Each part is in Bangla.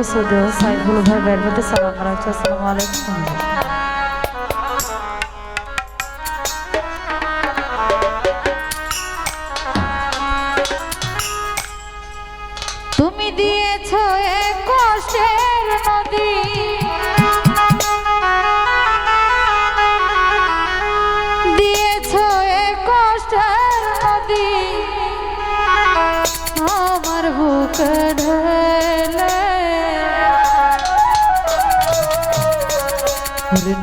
তবে তো সাইফুল ভাই মধ্যে সালাম রাখছে আসসালামু আলাইকুম। তুমি দিয়েছ এ কষ্টের নদী। দিয়েছ এ কষ্টের নদী। আমার বুক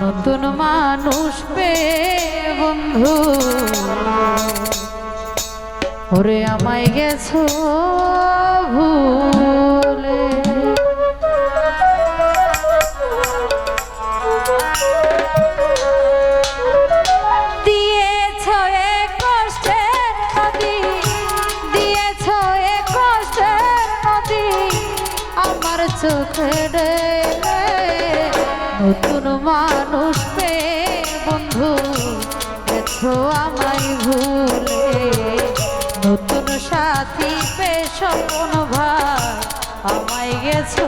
নতুন মানুষ পে বন্ধু। ওরে আমায় গেছো ভুলে। চোখে নতুন মানুষ পে বন্ধু দেখো আমায় ভুলে। নতুন সাথী পে স্বপ্ন ভাই আমায় গেছো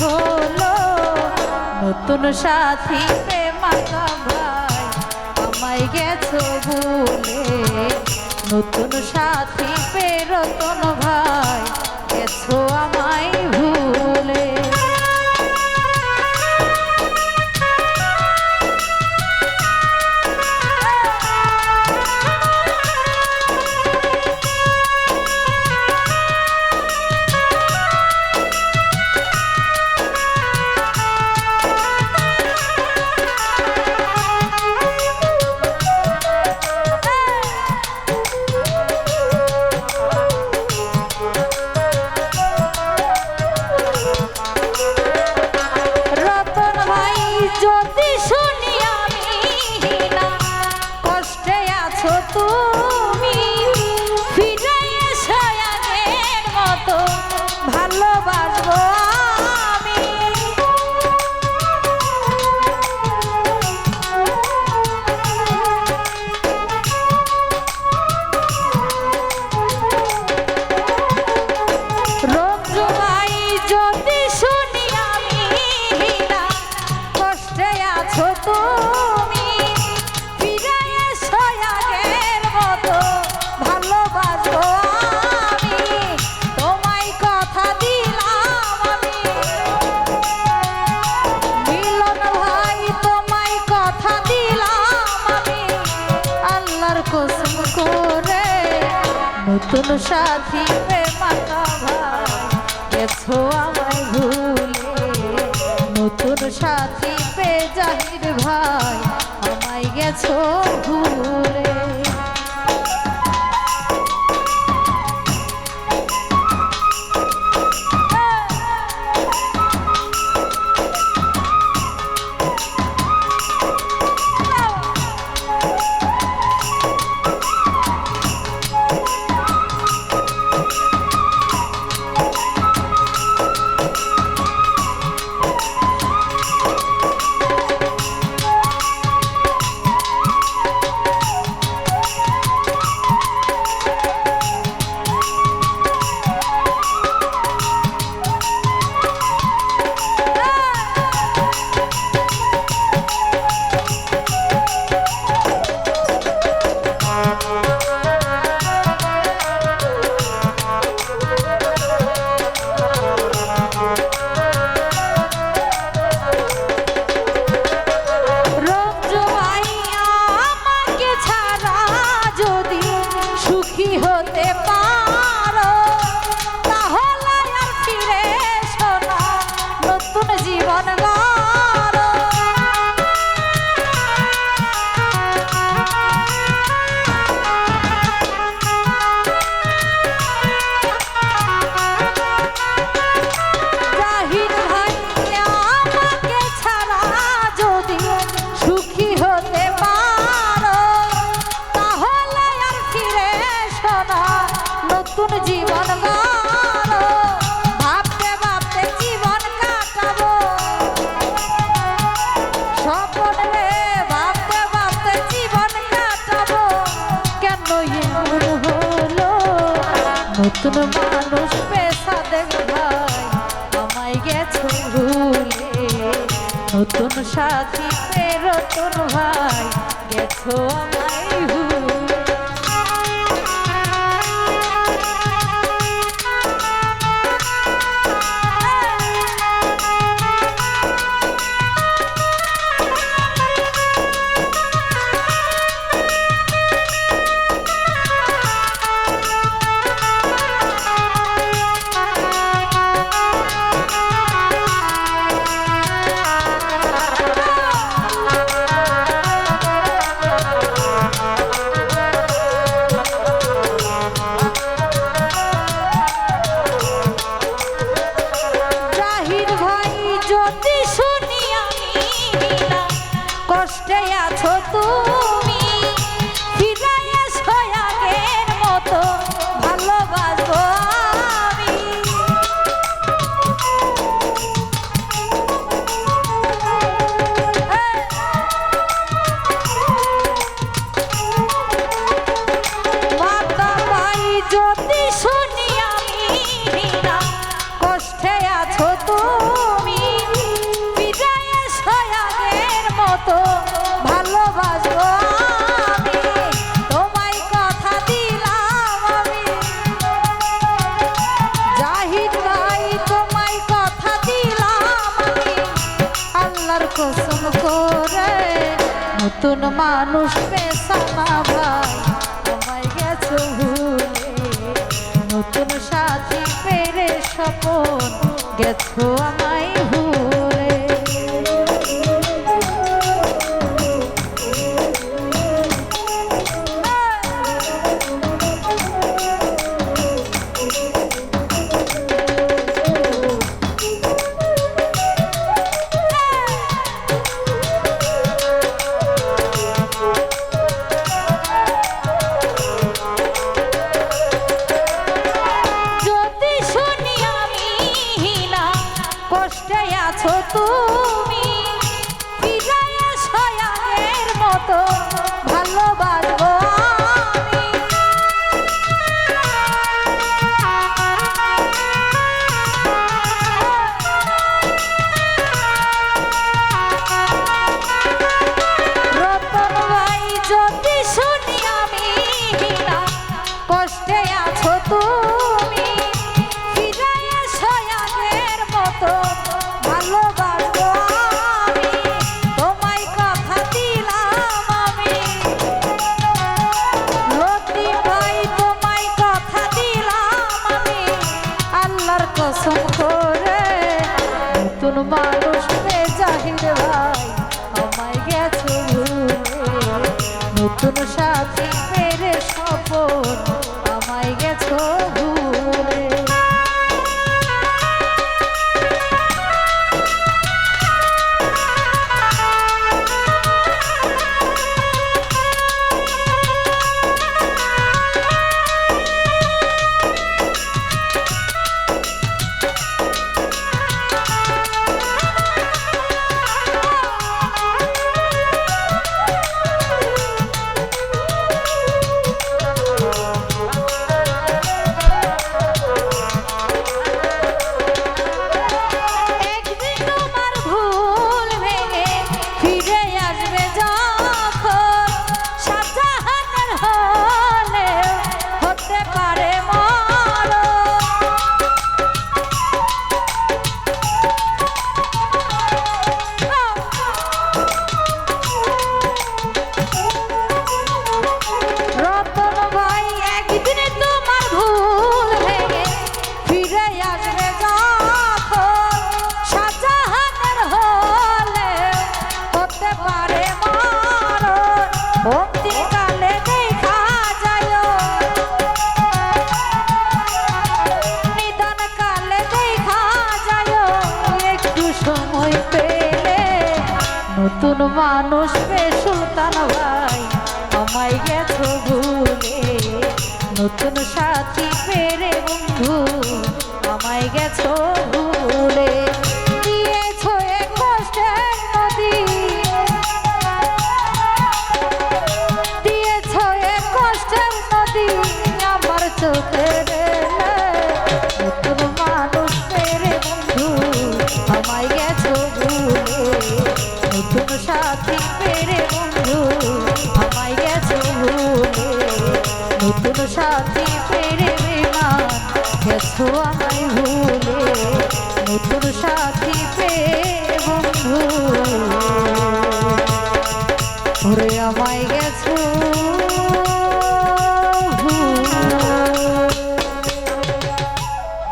হলো নতুন সাথী মাতা ভাই আমায় গেছো ভুলে। নতুন সাথী পেরতন ভাই, গেছো আমায় ভুলে। নতুন সাথী দেখো ভাই গেছো ভুলে। নতুন সাথী পে জাহির ভাই আমায় গেছো ভুলে। মানুষ পেশা দেখ ভাই আমায় গেছে ভুলে। নতুন সাথী পেরতন ভাই গেছো আমায় নতুন মানুষ পেশা হওয়াই আমায় গেছো ভুলে। নতুন সাথী ফেরে বন্ধু বন্ধু আমায় গেছে ভুলে নতুন সাথী পেরে বেমান গেছো আমায় ভুলে নতুন সাথী পেরে